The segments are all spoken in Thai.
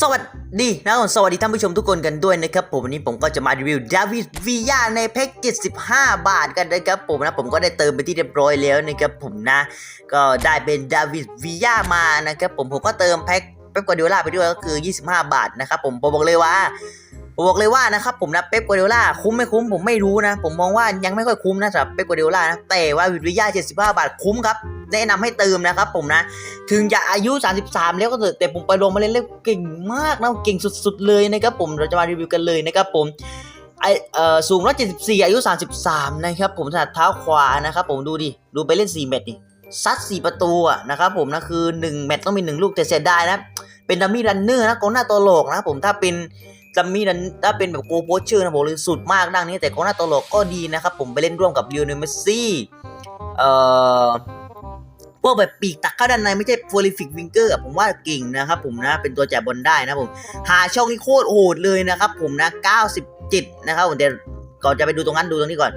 สวัสดีนะครับสวัสดีท่านผู้ชมทุกคนกันด้วยนะครับผมวันนี้ผมก็จะมารีวิวดาวิดวียาในแพ็ก75บาทกันนะครับผมนะผมก็ได้เติมไปที่เรียบร้อยแล้วนะครับผมนะ ก็ได้เป็นดาวิดวียามานะครับผมผมก็เติมแพ็กเป๊ปกวาดิโอลาไปด้วยก็คือ 25 บาทนะครับผมผมบอกเลยว่า ผมบอกเลยว่านะครับผมนะเป๊ปกวาร์ดิโอลาคุ้มไม่คุ้มผมไม่รู้นะ ผมมองว่ายังไม่ค่อยคุ้มนะสำหรับเป๊ปกวาร์ดิโอลานะแต่ว่าวิดวิยา75 บาทคุ้มครับแนะนำให้เติมนะครับผมนะ ถึงจะอายุ 33 แล้วก็เถอะแต่ผมไปลงมาเล่นเล่นเก่งมากนะเก่งสุดๆเลยนะครับผมเราจะมารีวิวกันเลยนะครับผมไอเอ่อสูง 174 อายุ 33 นะครับผมถนัดเท้าขวานะครับผมดูดิ ดูไปเล่น4แมตช์ดิซัด 4 ประตูอะนะครับผมนะคือ1แมตช์ต้องมี 1 ลูกแต่เสียดายนะ เป็นดัมมี่รันเนอร์นะกองหน้าตัวโลกนะผมถ้าเป็น ดัมมี่รันถ้าเป็นแบบโกโพเชอร์นะผมเลยสุดมากด้านนี้ แต่กองหน้าตลกก็ดีนะครับ ผมไปเล่นร่วมกับลิโอเนลเมซี่เอ่อพวกแบบปีกตักเข้าด้านในไม่ใช่โฟลิฟิกวิงเกอร์ผมว่าเก่งนะครับผมนะเป็นตัวแจกบอลได้นะผม หาช่องนี้โคตรโหดเลยนะครับผมนะ 97 นะครับผมเดี๋ยวก่อนจะไปดูตรงนั้นดูตรงนี้ก่อน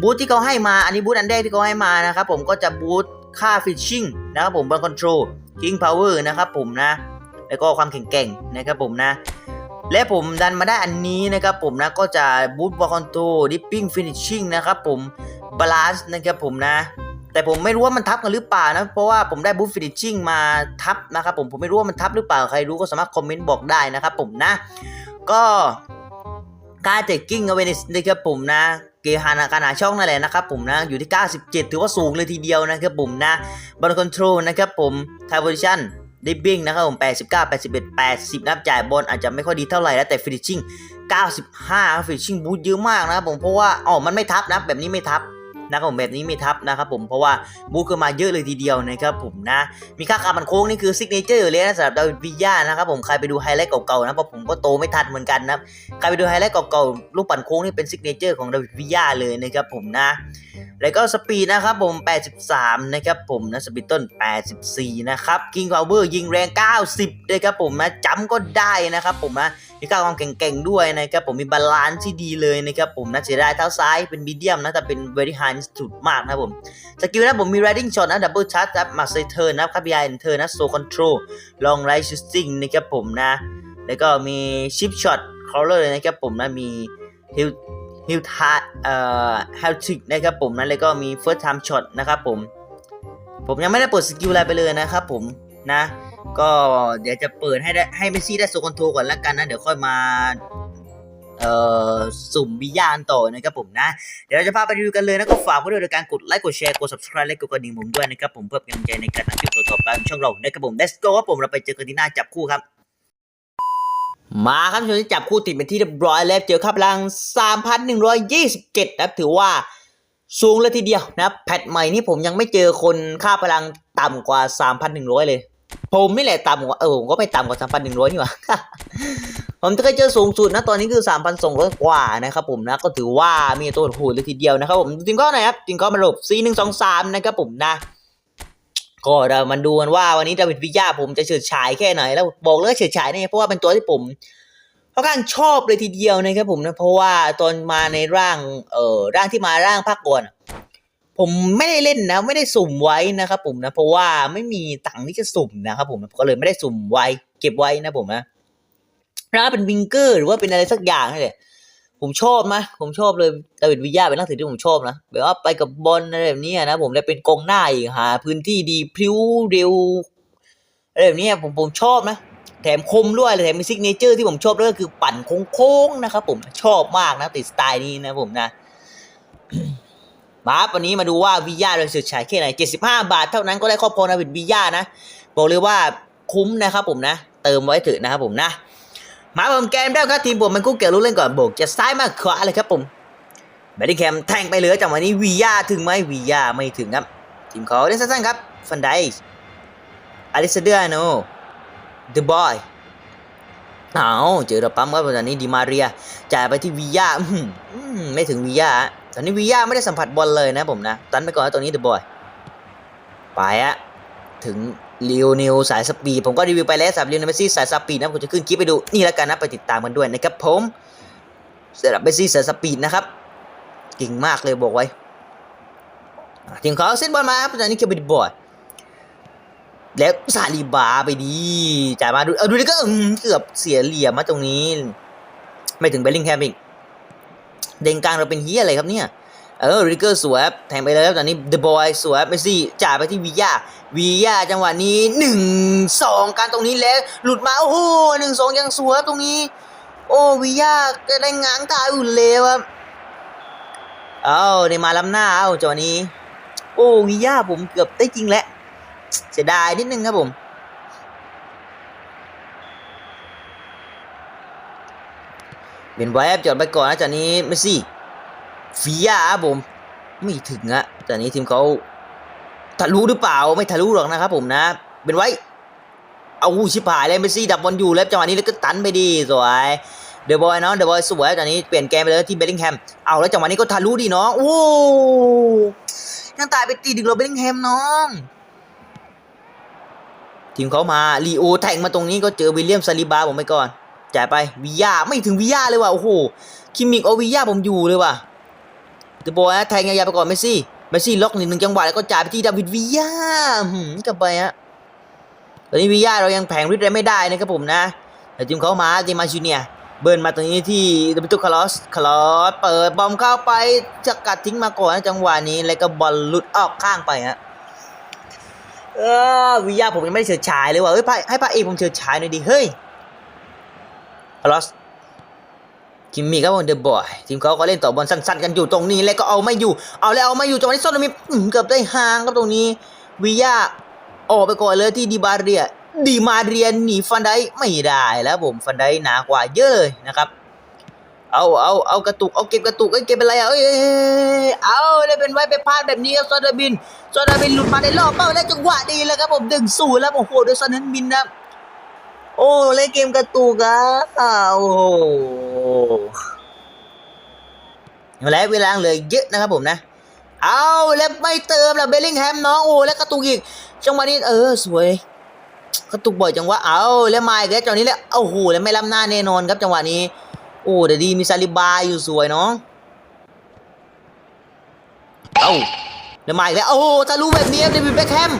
บูธที่เขาให้มาอันนี้บูธอันแรกที่เขาให้มานะครับผมก็จะบูธค่าฟิชชิ่งนะครับผมบอลคอนโทรลคิงพาวเวอร์นะครับผมนะ แล้วก็ความแข็งแกร่งนะครับผมนะ และผมดันมาได้อันนี้นะครับผมนะก็จะบูธบอลคอนโทรลดิปปิ้งฟินิชชิ่งนะครับผมบาลานซ์นะครับผมนะ แต่ผมไม่รู้ว่ามันทับกันหรือเปล่านะ เพราะว่าผมได้บูฟฟินิชชิ่งมาทับนะครับผมผมไม่รู้ว่ามันทับหรือเปล่าใครรู้ก็สามารถคอมเมนต์บอกได้นะครับผมนะ ก็การเทคกิ้งเอาไว้ในนะครับผมนะเกฮานาการหาช่องนั่นแหละนะครับผมนะอยู่ที่ 97 ถือว่าสูงเลยทีเดียวนะครับผมนะบอลคอนโทรลนะครับผมไทโพซิชั่น ดิบบิ้งนะครับผม 89 81 80นับจ่ายบอลอาจจะไม่ค่อยดีเท่าไหร่แล้วแต่ฟินิชชิ่ง 95ฟินิชชิ่งบูทเยอะมากนะครับผมเพราะว่าอ๋อมันไม่ทับนะแบบนี้ไม่ทับ นะครับผมแบบนี้ไม่ทับนะครับผมเพราะว่าบูขึ้นมาเยอะเลยทีเดียวนะครับผมนะมีค่าขามันโค้งนี่คือซิกเนเจอร์เลยนะสำหรับดาวิดวิยานะครับผมใครไปดูไฮไลท์เก่าๆนะเพราะผมก็โตไม่ทันเหมือนกันนะใครไปดูไฮไลท์เก่าๆลูกปั่นโค้งนี่เป็นซิกเนเจอร์ของดาวิดวิยาเลยนะครับผมนะแล้วก็สปีดนะครับผม 83 นะครับผมนะ สปีดต้น 84 นะครับกิงพาวเวอร์ยิงแรง 90 นะครับผมนะจำก็ได้นะครับผมนะ มีค่าความแข็งๆด้วยนะครับผมมีบาลานซ์ที่ดีเลยนะครับผมนะเสียดายเท้าซ้ายเป็นมีเดียมนะแต่เป็น very high สุดมากนะผมสกิลนะผมมี riding shot นะ double charge นะ max turn นะครับครับ behind turn นะ slow control long right shooting นะครับผมนะ แล้วก็มี chip shot crawler นะครับผมนะมี hill hill t a เอ่อ hill trick นะครับผมนะแล้วก็มี first time shot นะครับผม ผมยังไม่ได้เปิดสกิลอะไรไปเลยนะครับผมนะ ก็เดี๋ยวจะเปิดให้ได้ให้เมซี่ได้โซคอนโทรก่อนแล้วกันนะ เดี๋ยวค่อยมาเอ่อสุ่มวิญญาณต่อนะครับผมนะ เดี๋ยวเราจะพาไปดูกันเลยนะก็ฝากไว้ด้วยในการกดไลค์กดแชร์กด subscribe และกดกระดิ่งผมด้วยนะครับผมเพื่อเป็นกำลังใจในการทำคลิปต่อๆไปของช่องเรานะครับผม let's go ครับผมเราไปเจอกันที่หน้าจับคู่ครับ มาครับชมที่จับคู่ติดเป็นที่เรียบร้อยแล้วเจอค่าพลัง 3,127นะครับถือว่าสูงเลยทีเดียวนะแพทใหม่นี่ผมยังไม่เจอคนค่าพลังต่ำกว่า 3,100 เลย ผมนี่แหละต่ำกว่าเออผมก็ไม่ต่ำกว่า3,100นี่หว่าผมจะเคยเจอสูงสุดนะตอนนี้คือ3,200กว่านะครับผมนะก็ถือว่ามีตัวโหดเลยทีเดียวนะครับผมจริงก็ไหนครับจริงก็มาหลบ C123 นะครับผมนะก็เรามาดูกันว่าวันนี้ดาวิดวิยาผมจะเฉิดฉายแค่ไหนแล้วบอกเลยเฉิดฉายเนี่ยเพราะว่าเป็นตัวที่ผมค่อนข้างชอบเลยทีเดียวนะครับผมนะเพราะว่าตอนมาในร่างเอ่อร่างที่มาร่างภาคก่อน ผมไม่ได้เล่นนะ ไม่ได้สุ่มไว้นะครับผมนะเพราะว่าไม่มีตังค์ที่จะสุ่มนะครับผมก็เลยไม่ได้สุ่มไว้ เก็บไว้นะผมนะถ้าเป็นวิงเกอร์หรือว่าเป็นอะไรสักอย่างนี่แหละผมชอบนะผมชอบเลยดาวิดวิยาเป็นนักเตะที่ผมชอบนะแบบว่าไปกับบอลอะไรแบบนี้นะผมได้เป็นกองหน้าอีกหาพื้นที่ดีพริ้วเร็วอะไรแบบนี้ผมผมชอบนะแถมคมด้วยแถมมีซิกเนเจอร์ที่ผมชอบด้วยก็คือปั่นโค้งๆนะครับผมชอบมากนะติดสไตล์นี้นะผมนะ มาวันนี้มาดูว่าวิยาโดยสุดฉายแค่ไหน 75 บาทเท่านั้นก็ได้ครอบครองนาวิดวิยานะ บอกเลยว่าคุ้มนะครับผมนะ เติมไว้เถอะนะครับผมนะ มาผมแกมได้ครับทีมผมมันกู้เกี่ยวรู้เล่นก่อนโบกจะซ้ายมากขวาเลยครับผมแบดดี้แคมแทงไปเหลือจากวันนี้วิยาถึงไหมวิยาไม่ถึงครับ ทีมเขาเล่นสั้นๆครับฟันไดอลิซเดโนเดอะบอยเอาเจอระปั๊มครับตอนนี้ดิมาเรียจ่ายไปที่วิยาไม่ถึงวิยา ตอนนี้วิยาไม่ได้สัมผัสบอลเลยนะผมนะ ตันไปก่อนนะตรงนี้เดอะบอย ไปอะถึงลิโอเนลสายสปีดผมก็รีวิวไปแล้วสำหรับลิโอเนลเมซี่สายสปีดนะผมจะขึ้นคลิปไปดูนี่แล้วกันนะไปติดตามกันด้วยนะครับผมสำหรับเมซี่สายสปีดนะครับเก่งมากเลยบอกไว้ทีมเขาเส้นบอลมาครับตอนนี้เคบิดบอยแล้วซาลิบาไปดีจ่ายมาดูเอาดูดิก็เกือบเสียเหลี่ยมมาตรงนี้ ไม่ถึงเบลลิงแฮมอีก เด้งกลางเราเป็นเฮียอะไรครับเนี่ย เออริเกอร์สวยแทงไปเลยครับตอนนี้เดอะบอยสวยเมสซี่จ่ายไปที่วิยาวิยาจังหวะนี้หนึ่งสองการตรงนี้แล้วหลุดมาโอ้โหหนึ่งสองยังสวยตรงนี้ โอ้วิยาก็ได้ง้างตายอุ่นเลยครับเอาในมาล้ำหน้าเอาจังหวะนี้ โอ้วิยาผมเกือบได้จริงแล้วเสียดายนิดนึงครับผม เป็นไว้ครับจอดไปก่อนนะจากนี้เมสซี่ฟียาครับผม ไม่ถึงอะจากนี้ทีมเขาทะลุหรือเปล่าไม่ทะลุหรอกนะครับผมนะ เป็นไว้ เอาหูชิบหายเลยเมสซี่ดับบอลอยู่แล้วจังหวะนี้แล้วก็ตันไปดีสวยเดอะบอยเนาะเดอะบอยสวยจากนี้เปลี่ยนแกมไปเลยที่เบลลิงแฮมเอาแล้วจังหวะนี้ก็ทะลุดีเนาะโอ้ยังตายไปตีดึกเราเบลลิงแฮมน้องทีมเขามาลีโอแทงมาตรงนี้ก็เจอวิลเลียมซาลิบาผมไปก่อน จ่ายไปวิยาไม่ถึงวิยาเลยว่ะโอ้โหคิมมิกเอาวิยาผมอยู่เลยว่ะเดบอยแทงยาวๆไปก่อนเมสซี่เมสซี่ล็อกหนึ่งจังหวะแล้วก็จ่ายไปที่ดาวิดวิยาหืมกลับไปฮะตอนนี้วิยาเรายังแผงฤทธิ์อะไรไม่ได้นะครับผมนะแต่ทีมเขามาทีมมาจูเนียเบิร์นมาตรงนี้ที่ดับเบิลคาร์ลอสคาร์ลอสเปิดบอมเข้าไปจะกัดทิ้งมาก่อนนะจังหวะนี้แล้วก็บอลหลุดออกข้างไปฮะเออวิยาผมยังไม่ได้เฉิดฉายเลยว่ะเฮ้ยพระให้พระเอกผมเฉิดฉายหน่อยดิเฮ้ย อลอสคิมมี่ครับผมเดอะบอยทีมเขาก็เล่นต่อบอลสั้น ๆ กันอยู่ตรงนี้แล้วก็เอาไม่อยู่ เอาแล้วเอาไม่อยู่จังหวะนี้ส้นมีเกือบได้ห่างครับตรงนี้วิยาออกไปก่อนเลยที่ดีบาเรียดีมาเรียนหนีฟันไดไม่ได้แล้วผมฟันไดหนากว่าเยอะเลยนะครับเอาเอาเอากระตุกเอาเก็บกระตุกเอ้เก็บเป็นไรอะเอ้ยเอ้ยเอ้เป็นไว้ไปพลาดแบบนี้ครับซอนเดอร์บินซอนเดอร์บินหลุดมาในรอบเป้าแล้วจังหวะดีแล้วครับผมดึงสู่แล้วโอ้โหโดยซอนเดบินนะ โอ้เล่นเกมกระตุกอะโอ้โหแล้วเวลาเหลือเยอะนะครับผมนะ เอาแล้วไม่เติมแล้วเบลลิงแฮมน้องโอ้แล้วกระตุกอีกจังหวะนี้เออสวยกระตุกบ่อยจังวะเอาแล้วมาอีกแล้วจังนี้แล้วโอ้โหแล้วไม่ล้ำหน้าแน่นอนครับจังหวะนี้ โอ้เดี๋ยวดีมีซาลิบาอยู่สวยเนาะเอาแล้วมาอีกแล้วโอ้ทะลุแบบนี้เดวิดเบคแฮม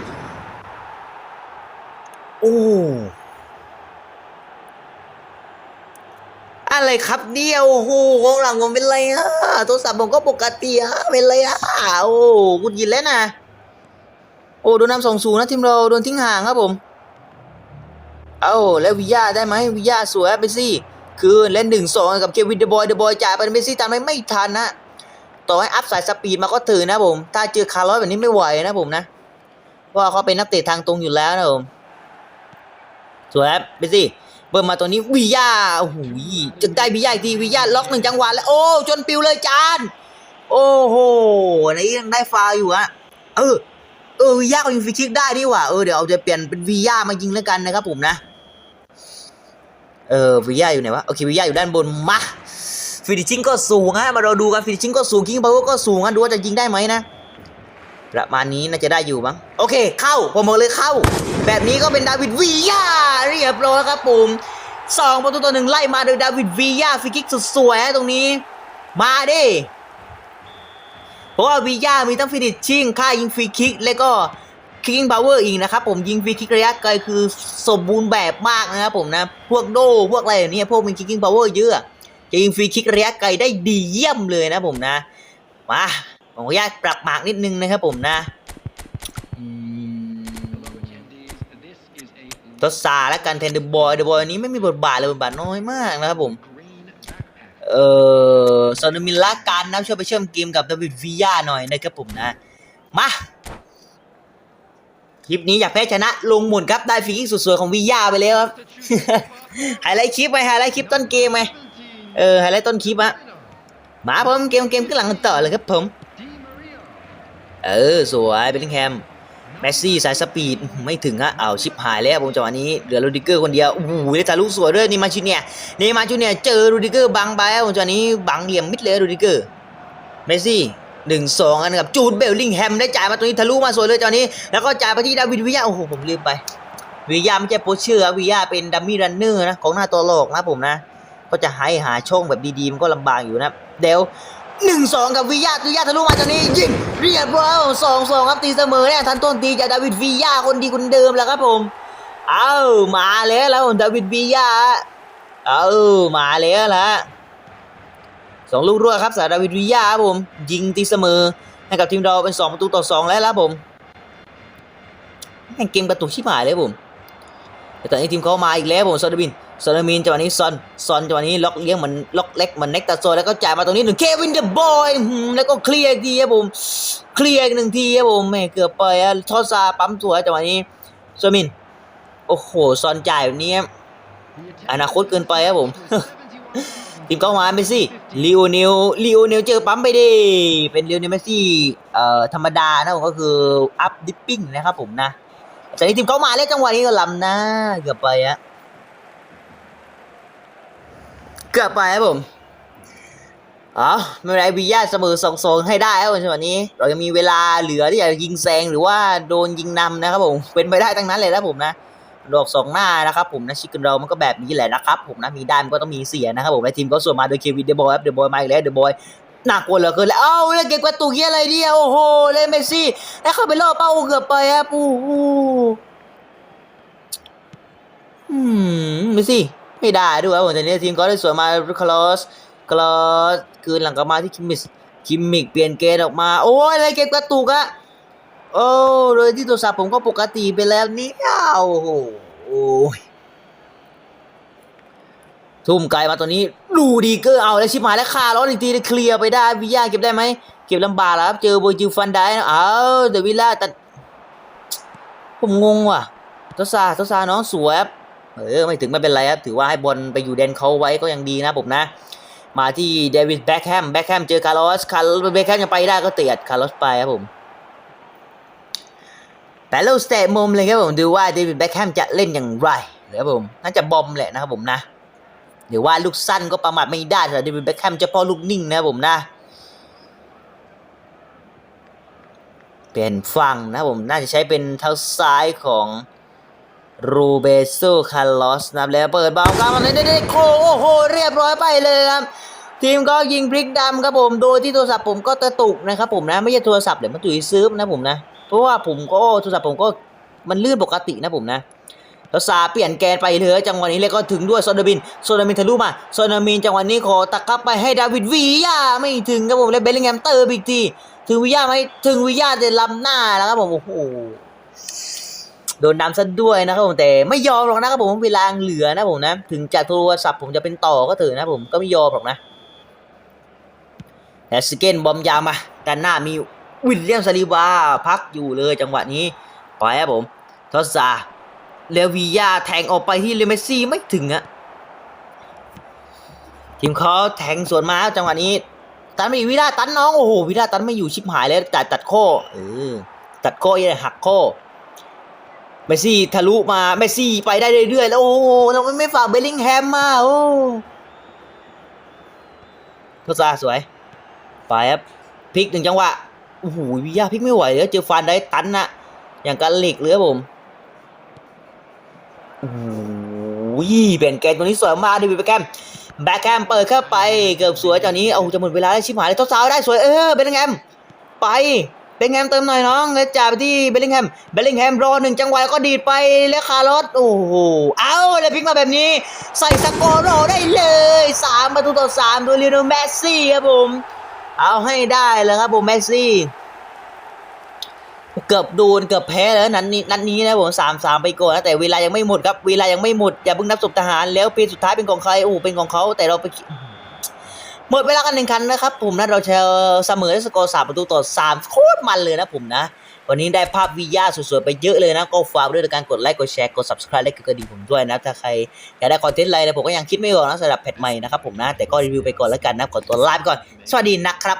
โอ้ อะไรครับเนี่ยโอ้โหของหลังผมเป็นไรอะโทรศัพท์ผมก็ปกติอะเป็นไรอะโอ้กุดยินแล้วนะโอ้โดนนำสองศูนย์นะทีมเราโดนทิ้งห่างครับผม เอาแล้ววิยาได้ไหมวิยาสวยไปสิคือเล่นหนึ่งสองกับเควินเดบอยเดบอยจ่ายไปเมสซี่ตามไม่ไม่ทันนะต่อให้อัพสายสปีดมาก็ถือนะผม ถ้าเจอคาร์ลอสแบบนี้ไม่ไหวนะผมนะเพราะว่าเขาเป็นนักเตะทางตรงอยู่แล้วนะผมสวยครับเมสซี่ เบิร์มาตัวนี้วิยาโอ้โหจะได้วิยาอีกทีวิยาล็อกหนึ่งจังหวะแล้วโอ้จนปิวเลยจานโอ้โหอันนี้ยังได้ฟาวอยู่อะเออเออวิยาก็ยิงฟรีคิกได้นี่หว่าเออเดี๋ยวเอาจะเปลี่ยนเป็นวิยามายิงแล้วกันนะครับผมนะ เออวิยาอยู่ไหนวะโอเควิยาอยู่ด้านบนมาฟินิชชิ่งก็สูงฮะมาเราดูกันฟินิชชิ่งก็สูงคิงพาวเวอร์ก็สูงฮะดูว่าจะยิงได้ไหมนะประมาณนี้น่าจะได้อยู่มั้งโอเค เข้าผมบอกเลยเข้า แบบนี้ก็เป็นดาวิดวิยา รียบร้อยครับผมสองประตูต่อหนึ่งไล่มาโดยดาวิดวิยาฟรีคิกสุดสวยฮะตรงนี้ มาดิเพราะว่าวิยามีทั้งฟินิชชิ่งค่ายิงฟรีคิก แล้วก็คิกิ้งพาวเวอร์อีกนะครับผมยิงฟรีคิกระยะไกลคือสมบูรณ์แบบมากนะครับผมนะ พวกโดพวกอะไรอย่างเนี้ยพวกมีคิกิ้งพาวเวอร์เยอะจะยิงฟรีคิกระยะไกลได้ดีเยี่ยมเลยนะผมนะมาผมขออนุญาตปรับหมากนิดนึงนะครับผมนะ ทศซาและกันแทนเดอะบอยเดอะบอยนี้ไม่มีบทบาทเลยบทบาทน้อยมากนะครับผมเอ่อซอนมิลละกันนะช่วยไปเชื่อมเกมกับดาวิดวิยาหน่อยนะครับผมนะ มาคลิปนี้อยากแพ้ชนะลงหมุนครับได้ฟรีคิกสุดสวยๆของวิยาไปแล้วครับไฮไลท์คลิปไปไฮไลท์คลิปต้นเกมไหมเออไฮไลท์ต้นคลิปอะมาผมเกมเกมขึ้นหลังกันต่อเลยครับผม เออ สวยเบลลิงแฮม แมสซี่สายสปีดไม่ถึงฮะเอาชิปหายแล้วผมจังหวะนี้เหลือรูดิเกอร์คนเดียวโอ้โหได้ทะลุสวยด้วยนี่มาชูเนี่ยนี่มาชูเนี่ยเจอรูดิเกอร์บังไปผมจังหวะนี้บังเหลี่ยมมิดเลยรูดิเกอร์เมสซี่หนึ่งสองกันกับจูดเบลลิงแฮมได้จ่ายมาตรงนี้ทะลุมาสวยเลยจังหวะนี้ แล้วก็จ่ายไปที่ดาวิดวิยาโอ้โหผมลืมไปวิยาไม่ใช่โปรเชอร์วิยาเป็นดัมมี่รันเนอร์นะของหน้าตัวโลกนะผมนะ ก็จะให้หาช่องแบบดีๆมันก็ลำบากอยู่นะเดี๋ยว หนึ่งสองกับวิยาวิยาทะลุมาจากนี้ยิงเรียบร้อยสองสองครับตีเสมอเนี่ยทันต้นตีจากดาวิดวิยาคนดีคนเดิมแล้วครับผม เอามาแล้วแล้วดาวิดวิยาเอามาแล้วละสองลูกรวดครับสำหรับดาวิดวิยาครับผม ยิงตีเสมอให้กับทีมเราเป็นสองประตูต่อสองแล้วครับผมแม่งเกมกระตุกชิบหายเลยผมแต่ตอนนี้ทีมเขามาอีกแล้วผมซอนเดบิน ซอนมินจังหวะนี้ซอนซอนจังหวะนี้ล็อกเลี้ยงเหมือนล็อกเล็กเหมือนเน็กตาโซแล้วก็จ่ายมาตรงนี้หนึ่งเควินเดอะบอยแล้วก็เคลียร์ทีครับผมเคลียร์หนึ่งทีครับผมแม่เกือบไปอะทอซาปั๊มสวยจังหวะนี้ซอนมินโอ้โหซอนจ่ายแบบนี้อนาคตเกินไปครับผมทีมเขามาเมสซี่ลิโอเนลลิโอเนลเจอปั๊มไปดิเป็นลิโอเนลเมสซี่เอ่อธรรมดานะผมก็คืออัพดิปปิ้งนะครับผมนะแต่นี่ทีมเขามาแล้วจังหวะนี้ก็ลำหน้าเกือบไปอะเกือบไปครับผมอ๋อไม่เป็นไรวิยาเสมอสองสองให้ได้ครับผมจังหวะนี้ เรายังมีเวลาเหลือที่จะยิงแซงหรือว่าโดนยิงนำนะครับผมเป็นไปได้ทั้งนั้นเลยนะผมนะดอกสองหน้านะครับผมนะชิคกันเรามันก็แบบนี้แหละนะครับผมนะมีได้มันก็ต้องมีเสียนะครับผมและทีมก็ส่วนมาโดยเควินเดบอยครับเดบอยมาอีกแล้วเดบอยหนักกว่าเหลือเกินแล้วเอ้าแล้วเก็บกระตุกเหี้อะไรเนี่ยโอ้โหเล่นเมสซี่แล้วเข้าไปล่อเป้าเกือบไปครับโอ้โหอืมไม่สิ ไม่ได้ด้วยครับผมแต่นี้ทีมก็ได้สวยมาคลอสคลอสคืนหลังกลับมาที่คิมมิสคิมมิกเปลี่ยนเกมออกมา โอ้ยอะไรเกมกระตุกอะโอ้โดยที่โทรศัพท์ผมก็ปกติไปแล้วนี่โอ้โหโอ้ยทุ่มไกลมาตัวนี้ ดูดีเกอร์เอาแล้วชิบหายแล้วคาร้อนอีกทีเคลียร์ไปได้วิยาเก็บได้ไหมเก็บลำบากแล้วครับเจอโบจิวฟันได้เอาเดวิลล่าแต่ผมงงว่ะทศาทศาน้องสวยครับ เออไม่ถึงไม่เป็นไรครับถือว่าให้บอลไปอยู่แดนเขาไว้ก็ยังดีนะผมนะ มาที่เดวิดแบ็คแฮมแบ็คแฮมเจอคาร์ลอสคาร์ลอสแบ็คแฮมยังไปได้ก็เตียดคาร์ลอสไปครับผมแต่เราสเตทมุมเลยครับผมดูว่าเดวิดแบ็คแฮมจะเล่นอย่างไรนะครับผมน่าจะบอมแหละนะครับผมนะเดี๋ยวว่าลูกสั้นก็ประมาทไม่ได้สำหรับเดวิดแบ็คแฮมเฉพาะลูกนิ่งนะครับผมนะเป็นฝั่งนะครับผมน่าจะใช้เป็นเท้าซ้ายของ รูเบโซคาร์ลอสนะครับแล้วเปิดบอลกลางมาเลยได้โคโอ้โห เรียบร้อยไปเลยครับ ทีมก็ยิงพลิกดำครับผม โดยที่โทรศัพท์ผมก็กระตุกนะครับผมนะ ไม่ใช่โทรศัพท์เดี๋ยวมันตุยซื้อนะผมนะ เพราะว่าผมก็โทรศัพท์ผมก็มันลื่นปกตินะผมนะแล้วซาเปลี่ยนแกนไปเลยจังหวะนี้เลยก็ถึงด้วยโซนาบินโซนาบินทะลุมาโซนาบินจังหวะนี้ขอตักกลับไปให้ดาวิดวียาไม่ถึงครับผมแล้วเบลลิงแฮมเตอร์อีกทีถึงวิยาไหมถึงวิยาเดินลำหน้าแล้วครับผมโอ้โห โดนนำซะด้วยนะครับผมแต่ไม่ยอมหรอกนะครับผมเวลาเหลือนะผมนะ ถึงจะโทรศัพท์ผมจะเป็นต่อก็เถอะนะผมก็ไม่ยอมหรอกนะแฮสเกนบอมยาวมาด้านหน้ามีวิลเลียมซาลิบาพักอยู่เลยจังหวะนี้ไปครับผมทอสซาเลวียาแทงออกไปที่เลเมซี่ไม่ถึงอะทีมเขาแทงสวนมาจังหวะนี้ ตันไม่อยู่วิลาตันน้องโอ้โหวิลาตันไม่อยู่ชิบหายเลยตัดตัดโค้เออตัดโค้ยังหักโค้ เมสซี่ทะลุมาเมสซี่ไปได้เรื่อยๆแล้วโอ้โหทำไมไม่ฝากเบลลิงแฮมมาโอ้โทษซาสวยไปครับพลิกหนึ่งจังหวะโอ้โหวิยาพลิกไม่ไหวแล้วเจอฟานได้ตันนะอย่างกันเหล็กเลยครับผมโอ้โหเปลี่ยนแกนตัวนี้สวยมากดิวิแบ็คแฮมแบ็คแฮมเปิดเข้าไปเกือบสวยจากนี้เอาจะหมดเวลาแล้วชิบหายเลยทดสาวได้สวยเออเบลลิงแฮมไป เบลลิงแฮมเติมหน่อยน้องแล้วจ่ายไปที่เบลลิงแฮม เบลลิงแฮมรอหนึ่งจังหวะก็ดีดไปแล้วคาร์ลอสโอ้โห เอาเลยพลิกมาแบบนี้ ใส่สกอร์รอได้เลยสามประตูต่อสามโดยลิโนลเมสซี่ครับผม เอาให้ได้เลยครับผมเมสซี่ เกือบโดนเกือบแพ้แล้วนัดนี้นัดนี้นะผมสามสามไปก่อนนะแต่เวลายังไม่หมดครับเวลายังไม่หมดอย่าเพิ่งนับศพทหารแล้วปีสุดท้ายเป็นของใครโอ้เป็นของเขาแต่เราไป หมดเวลากันหนึ่งคันนะครับผมนะเราเชลเสมอได้สกอร์สามประตูต่อสามโคตรมันเลยนะผมนะ วันนี้ได้ภาพวิยาสวยๆ ไปเยอะเลยนะ ก็ฝากด้วยการกดไลค์กดแชร์กด subscribe และกดกระดิ่งผมด้วยนะ ถ้าใครอยากได้คอนเทนต์อะไรนะผมก็ยังคิดไม่ออกนะสำหรับแพทใหม่นะครับผมนะ แต่ก็รีวิวไปก่อนแล้วกันนะขอตัวลาไปก่อน สวัสดีนะครับ